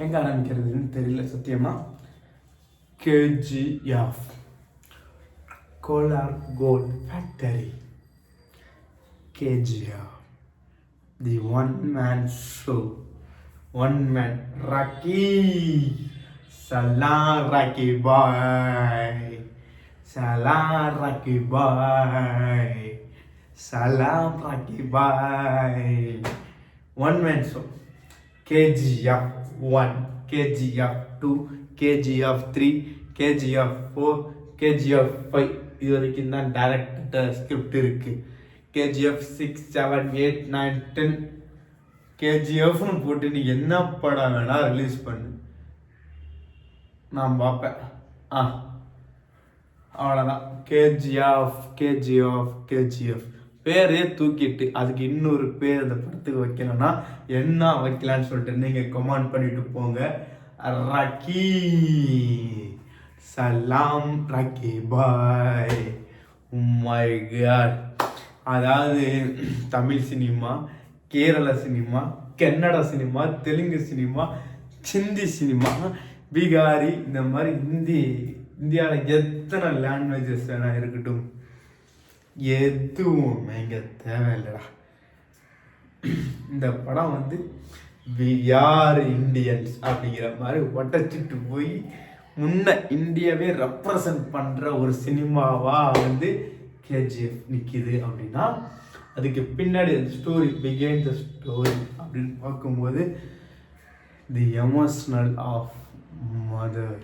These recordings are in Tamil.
எங்கே ஆரம்பிக்கிறதுன்னு தெரியல சத்தியமா? KGF Kolar gold factory KGF the one man show one man Rocky சலாம் ராக்கி பாய் சலாம் ராக்கி பாய் சலாம் Rocky Bhai one man show KGF one KGF two KGF three KGF four KGF five இது வரைக்கும் தான் டேரக்டர் ஸ்கிரிப்ட் இருக்குது KGF six seven eight nine ten கேஜிஎஃப்னு போட்டு நீ என்ன படம் வேணால் ரிலீஸ் பண்ணு. நான் பார்ப்பேன். ஆ. அவ்வளோதான் கேஜிஎஃப் கேஜிஎஃப் கேஜிஎஃப் பேரே தூக்கிட்டு அதுக்கு இன்னொரு பேர் அந்த படத்துக்கு வைக்கணும்னா என்ன வைக்கலான்னு சொல்லிட்டு நீங்கள் கமெண்ட் பண்ணிட்டு போங்க. ரக்கி. சலாம் Rocky Bhai. Oh my god அதாவது Tamil cinema Kerala cinema Kannada cinema Telugu cinema Sindhi cinema Bihari இந்த மாதிரி ஹிந்தி இந்தியாவில் எத்தனை லாங்குவேஜஸ் வேணால் இருக்கட்டும். எதுவும் இங்கே தேவையில்லடா. இந்த படம் வந்து வி ஆர் இந்தியன்ஸ் அப்படிங்கிற மாதிரி உடச்சிட்டு போய் முன்ன இந்தியாவே ரெப்ரசன்ட் பண்ணுற ஒரு சினிமாவாக வந்து கேஜிஎஃப் நிற்கிது அப்படின்னா அதுக்கு பின்னாடி ஸ்டோரி பிகைன் த ஸ்டோரி அப்படின்னு பார்க்கும்போது the emotional of mother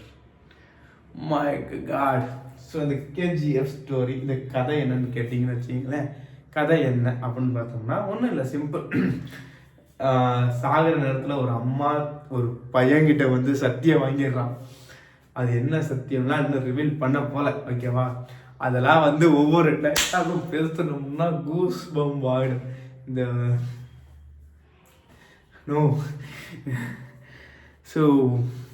my god so இந்த கேஜிஎஃப் ஸ்டோரி இந்த கதை என்னன்னு கேட்டிங்கன்னு வச்சிங்களேன் கதை என்ன அப்படின்னு பார்த்தோம்னா ஒன்றும் இல்லை சிம்பிள் சாகிற நேரத்தில் ஒரு அம்மா ஒரு பையன்கிட்ட வந்து சத்தியம் வாங்கிடுறான். அது என்ன சத்தியம்லாம் இன்னும் ரிவீல் பண்ண போல ஓகேவா அதெல்லாம் வந்து ஒவ்வொரு டைட்டாலும் பேசணும்னா கூஸ் பம் ஆகிடும் இந்த நோ ஸோ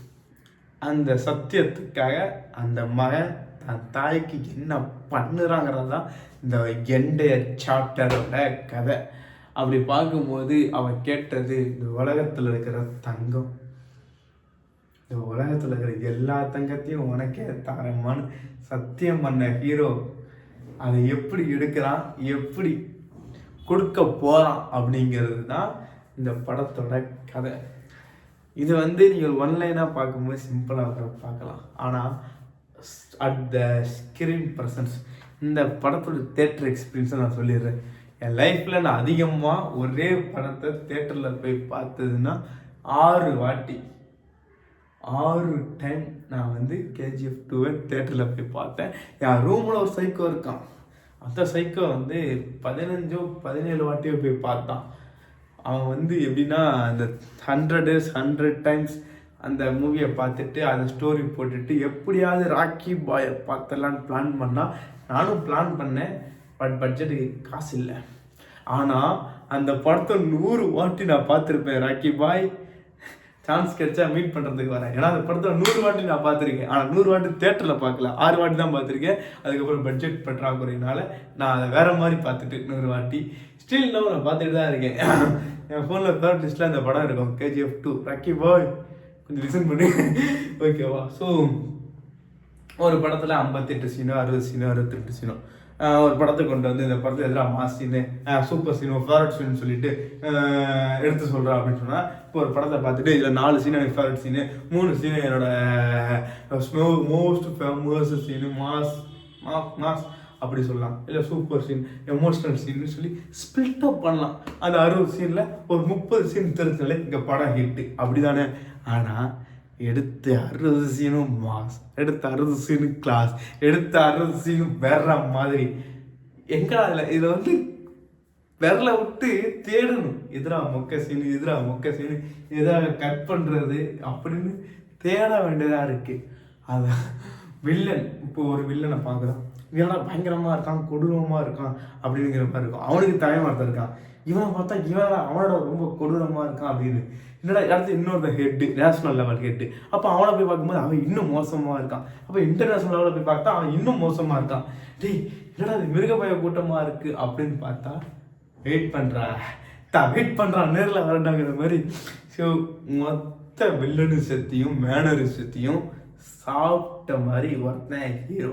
அந்த சத்தியத்துக்காக அந்த மகன் தன் தாய்க்கு என்ன பண்ணுறாங்கிறது தான் இந்த எண்டைய சாப்டரோட கதை. அப்படி பார்க்கும்போது அவன் கேட்டது இந்த உலகத்தில் இருக்கிற தங்கம் இந்த உலகத்தில் இருக்கிற எல்லா தங்கத்தையும் உனக்கே தரமான்னு சத்தியம் பண்ண ஹீரோ அதை எப்படி எடுக்கிறான் எப்படி கொடுக்க போகிறான் அப்படிங்கிறது தான் இந்த படத்தோட கதை. இது வந்து நீங்கள் ஒன்லைனாக பார்க்கும்போது சிம்பிளாக பார்க்கலாம். ஆனால் அட் த ஸ்க்ரீன் பர்சன்ஸ் இந்த படத்தோட தேட்டர் எக்ஸ்பீரியன்ஸை நான் சொல்லிடுறேன். என் லைஃப்பில் நான் அதிகமாக ஒரே படத்தை தேட்டரில் போய் பார்த்ததுன்னா ஆறு வாட்டி. ஆறு டைம் நான் வந்து கேஜிஎஃப் டூவை தேட்டரில் போய் பார்த்தேன். என் ரூமில் ஒரு சைக்கோ இருக்கான். அந்த சைக்கோ வந்து பதினஞ்சோ பதினேழு வாட்டியோ போய் பார்த்தான். அவன் வந்து எப்படின்னா அந்த ஹண்ட்ரட் டேஸ் ஹண்ட்ரட் டைம்ஸ் அந்த மூவியை பார்த்துட்டு அதை ஸ்டோரி போட்டுட்டு எப்படியாவது ராக்கி பாயை பார்த்தலான்னு பிளான் பண்ணால் நானும் பிளான் பண்ணேன் பட் பட்ஜெட்டுக்கு காசு இல்லை. ஆனால் அந்த படத்தை நூறு வாட்டி நான் பார்த்துருப்பேன் ராக்கி பாய். சான்ஸ் கிடைச்சா மீட் பண்ணுறதுக்கு வரேன். ஏன்னா அந்த படத்தை நூறு வாட்டி நான் பார்த்துருக்கேன். ஆனால் நூறு வாட்டி தேட்டரில் பார்க்கல. ஆறு வாட்டி தான் பார்த்துருக்கேன். அதுக்கப்புறம் பட்ஜெட் பற்றாக்குறையினால நான் அதை வேறு மாதிரி பார்த்துட்டு நூறு வாட்டி. ஸ்டில் நான் பார்த்துட்டு தான் இருக்கேன். என் ஃபோனில் தேர்ட் லிஸ்ட்டில் அந்த படம் இருக்கும். கேஜிஎஃப் டூ ரக்கி பாய் கொஞ்சம் லிசன் பண்ணி. ஓகேவா ஸோ ஒரு படத்தில் ஐம்பத்தெட்டு சீனோ அறுபது சீனோ அறுபத்தெட்டு சீனோ ஒரு படத்தை கொண்டு வந்து இந்த படத்தில் எதிராக mass scene super scene favourite scene சொல்லிட்டு எடுத்து சொல்கிறேன் அப்படின்னு சொன்னால் இப்போ ஒரு படத்தை பார்த்துட்டு இதில் நாலு சீன் எனக்கு ஃபேவரட் சீனு மூணு சீனு என்னோட snow most famous scene mass mass mass. அப்படி சொல்லலாம். இல்லை சூப்பர் சீன் எமோஷனல் சீன்னு சொல்லி ஸ்பிளிட் அப் பண்ணலாம். அந்த அறுபது சீனில் ஒரு முப்பது சீன் தெரிஞ்சாலே இங்கே படம் ஹிட்டு அப்படி தானே ஆனால் எடுத்த அறுபது சீனும் மாஸ் எடுத்த அறுபது சீனும் கிளாஸ் எடுத்த அறுபது சீனும் வேற மாதிரி. எங்கடா இல்லை இதை வந்து விரல விட்டு தேடணும். எதிரா மொக்க சீனு எதிரா மொக்க சீனு எதிராக கட் பண்ணுறது அப்படின்னு தேட வேண்டியதாக இருக்குது அதான் வில்லன் இப்போ ஒரு வில்லனை பார்க்குறோம் இவனா பயங்கரமாக இருக்கான் கொடூரமாக இருக்கான் அப்படிங்கிற மாதிரி இருக்கும். அவனுக்கு தலைமரத்தை இருக்கான் இவனை பார்த்தா இவனா அவனோட ரொம்ப கொடூரமாக இருக்கான் அப்படின்னு. என்னடா அடுத்து இன்னொரு ஹெட்டு நேஷனல் லெவல் ஹெட்டு அப்போ அவனை போய் பார்க்கும்போது அவன் இன்னும் மோசமாக இருக்கான். அப்போ இன்டர்நேஷனல் லெவலில் போய் பார்த்தா அவன் இன்னும் மோசமாக இருக்கான். டேய் என்னடா இது மிருகபய கூட்டமாக இருக்குது அப்படின்னு பார்த்தா வெயிட் பண்ணுறா தான் வெயிட் பண்ணுறான் நேரில் வரட்டாங்கிற மாதிரி. ஸோ மொத்த வில்லனிசத்தையும் மேனரிசத்தையும் சாப்பிட்ட மாதிரி ஒருத்தன் ஹீரோ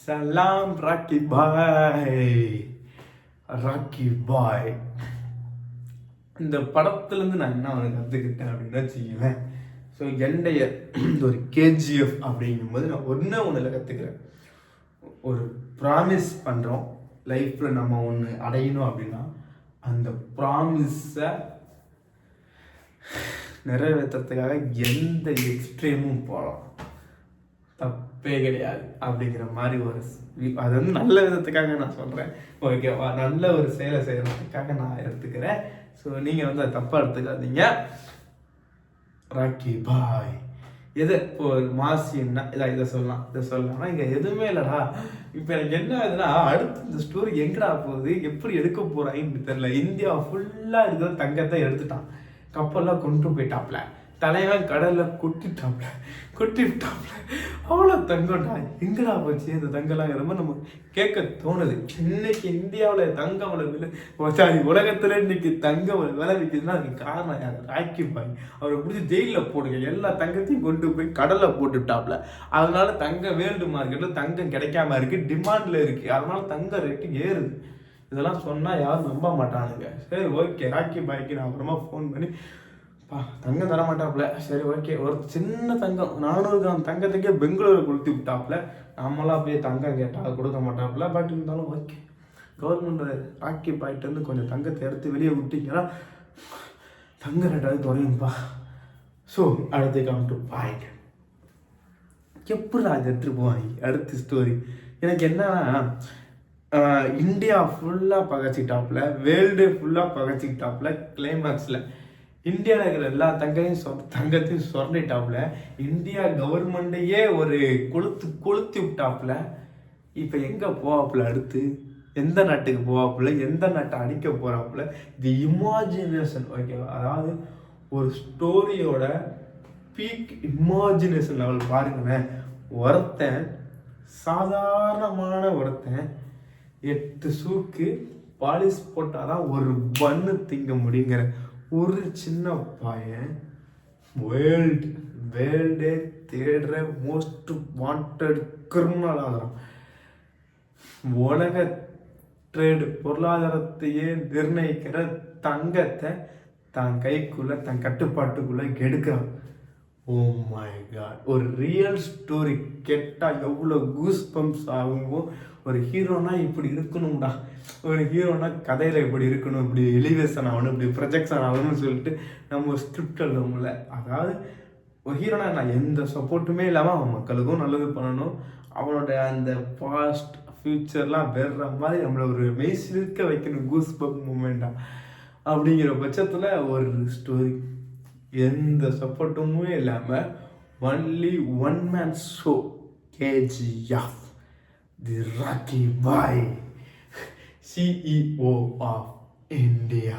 சலாம் ராக்கி பாய் ராக்கி பாய் இந்த படத்துலேருந்து நான் என்ன அவனுக்கு கற்றுக்கிட்டேன் அப்படின்னு வச்சுக்குவேன் ஸோ என்னைய ஒரு கேஜிஎஃப் அப்படிங்கும்போது நான் ஒன்றே ஒன்றில் கற்றுக்கிறேன் ஒரு ப்ராமிஸ் பண்ணுறோம் லைஃப்பில் நம்ம ஒன்று அடையணும் அப்படின்னா அந்த ப்ராமிஸை நிறைவேற்றத்துக்காக எந்த எக்ஸ்ட்ரீமும் போகலாம் தப்பே கிடையாது அப்படிங்கிற மாதிரி ஒரு அது வந்து நல்ல விதத்துக்காக நான் சொல்கிறேன் ஓகேவா நல்ல ஒரு செயலை செய்கிறதுக்காக நான் எடுத்துக்கிறேன். ஸோ நீங்கள் வந்து அதை தப்பாக எடுத்துக்காதீங்க. ராக்கி பாய் எது? இப்போ ஒரு மாசின்னா இதை இதை சொல்லலாம். இதை சொல்லலாம் இங்கே எதுவுமே இல்லைடா. இப்போ எனக்கு என்ன ஆகுதுன்னா அடுத்து இந்த ஸ்டோரி எங்கடா போகுது? எப்படி எடுக்க போகிறாங்கன்னு தெரில இந்தியா ஃபுல்லாக இருக்கிற தங்கத்தை எடுத்துட்டான். கப்பல்லாம் கொண்டு போயிட்டாப்ல. தலைவன் கடல்ல கொட்டிட்டாப்ல கொட்டிட்டாப்ல அவ்வளோ தங்கம்டா. எங்கடா போச்சு? இந்த தங்கம்லாங்கிற மாதிரி நம்ம கேட்க தோணுது. இன்னைக்கு இந்தியாவில் தங்கம் விலை விலை உலகத்துல இன்னைக்கு தங்கம் விலை விற்கிதுன்னா அதுக்கு காரணம் யார்? ராக்கி பாய். அவரை பிடிச்சி ஜெயிலில் போடுங்க. எல்லா தங்கத்தையும் கொண்டு போய் கடலில் போட்டுட்டாப்ல. அதனால தங்க வேர்ல்டு மார்க்கெட்டில் தங்கம் கிடைக்காம இருக்கு. டிமாண்ட்ல இருக்கு. அதனால தங்க ரேட்டு ஏறுது. இதெல்லாம் சொன்னால் யாரும் நம்ப மாட்டானுங்க. சரி ஓகே ராக்கி பாய்க்கு நான் அப்புறமா ஃபோன் பண்ணி பா தங்கம் தர மாட்டாப்புல சரி ஓகே ஒரு சின்ன தங்கம் நானூறு கிராம் தங்கத்துக்கே பெங்களூரு கொடுத்து விட்டாப்புல. நம்மளாம் அப்படியே தங்கம் கேட்டால் கொடுக்க மாட்டாப்புல. பட் இருந்தாலும் ஓகே கவர்மெண்ட் ராக்கி பாயிட்டு வந்து கொஞ்சம் தங்கத்தை எடுத்து வெளியே விட்டீங்கன்னா தங்க ரேட்டாவது குறையும்பா. ஸோ அடுத்து கம் டு பாயிண்ட் எப்படி அது எடுத்துகிட்டு போவாங்க அடுத்த ஸ்டோரி எனக்கு என்னன்னா இந்தியா ஃபுல்லாக பகச்சிக்கிட்டாப்புல வேர்ல்டு ஃபுல்லாக பகச்சிக்கிட்டாப்புல கிளைமேக்ஸில் இந்தியாவில் இருக்கிற எல்லா தங்கையும் சொ தங்கத்தையும் சொரண்டிட்டாப்புல. இந்தியா கவர்மெண்ட்டையே ஒரு கொளுத்து கொளுத்தி விட்டாப்புல. இப்போ எங்கே போவாப்புல அடுத்து? எந்த நாட்டுக்கு போவாப்புல? எந்த நாட்டை அடிக்க போகிறாப்புல தி இமாஜினேஷன் ஓகேவா அதாவது ஒரு ஸ்டோரியோட பீக் இமாஜினேஷன் லெவல் பாருங்களேன். ஒருத்தன் சாதாரணமான ஒருத்தன் எட்டு சூக்கு பாலிஷ் போட்டாதான் ஒரு பன்னு திங்க முடியுங்கிற ஒரு சின்ன பையன் வேர்ல்டு வேர்ல்டே தேடுற மோஸ்ட் வாண்டட் கிரிமினல் ஆகிறான். உலக ட்ரேடு பொருளாதாரத்தையே நிர்ணயிக்கிற தங்கத்தை தன் கைக்குள்ள தன் கட்டுப்பாட்டுக்குள்ள கெடுக்கிறான். ஓ மை காட் ஒரு ரியல் ஸ்டோரி கேட்டால் எவ்வளோ கூஸ் பம்ப்ஸ் ஆகுமோ? ஒரு ஹீரோனா இப்படி இருக்கணும்டா. ஒரு ஹீரோனா கதையில் இப்படி இருக்கணும் இப்படி எலிவேஷன் ஆகணும் இப்படி ப்ரொஜெக்ஷன் ஆகணும்னு சொல்லிட்டு நம்ம ஸ்கிரிப்ட் எழுதும்ல அதாவது ஒரு ஹீரோனா நான் எந்த சப்போர்ட்டுமே இல்லாமல் அவன் மக்களுக்கும் நல்லது பண்ணணும். அவனோட அந்த பாஸ்ட் ஃப்யூச்சர்லாம் வேற மாதிரி நம்மளை ஒரு மெய்சிலிருக்க வைக்கணும் கூஸ் பம்ப் மூமெண்டா அப்படிங்கிற பட்சத்தில் ஒரு ஸ்டோரி எந்த சப்போர்ட்டுமே இல்லாமல் only one man show KGF the Rocky Bhai CEO of India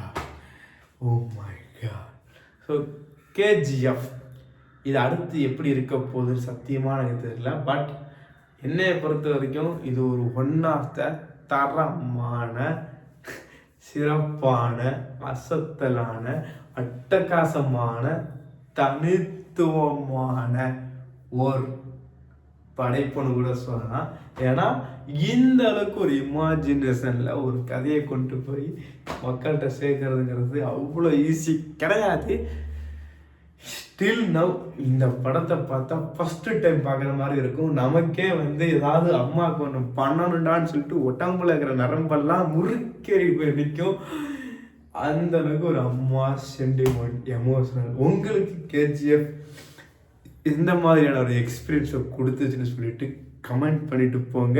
oh my god so KGF இது அடுத்து எப்படி இருக்க போகுதுன்னு சத்தியமாக எனக்கு தெரியல பட் என்னையை பொறுத்த வரைக்கும் இது ஒரு ஒன் ஆஃப் த தரமான சிறப்பான அசத்தலான அட்டகாசமான தனித்துவமான ஒரு படைப்புன்னு கூட சொல்லலாம். ஏன்னா இந்த அளவுக்கு ஒரு இமேஜினேஷனில் ஒரு கதையை கொண்டு போய் மக்கள்கிட்ட சேர்க்கறதுங்கிறது அவ்வளோ ஈஸி கிடையாது. ஸ்டில் நவ் இந்த படத்தை பார்த்தா ஃபஸ்ட்டு டைம் பார்க்குற மாதிரி இருக்கும். நமக்கே வந்து ஏதாவது அம்மாவுக்கு ஒன்று பண்ணணுண்டான்னு சொல்லிட்டு உடம்புல இருக்கிற நரம்பெல்லாம் முறுக்கேறி போய் நிற்கும் அந்த அளவுக்கு ஒரு அம்மா சென்டிமெண்ட் எமோஷனல் உங்களுக்கு கேஜிஎஃப் இந்த மாதிரியான ஒரு எக்ஸ்பீரியன்ஸை கொடுத்துச்சுன்னு சொல்லிட்டு கமெண்ட் பண்ணிட்டு போங்க.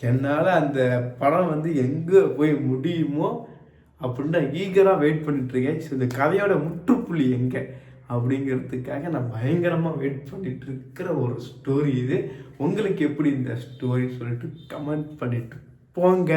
என்னால் அந்த படம் வந்து எங்கே போய் முடியுமோ அப்படின்னு நான் ஈகராக வெயிட் பண்ணிட்டுருக்கேன் ஸோ இந்த கதையோட முற்றுப்புள்ளி எங்கே? அப்படிங்கிறதுக்காக நான் பயங்கரமாக வெயிட் பண்ணிட்டு இருக்கிற ஒரு ஸ்டோரி இது. உங்களுக்கு எப்படி இந்த ஸ்டோரி சொல்லிட்டு கமெண்ட் பண்ணிட்டு போங்க.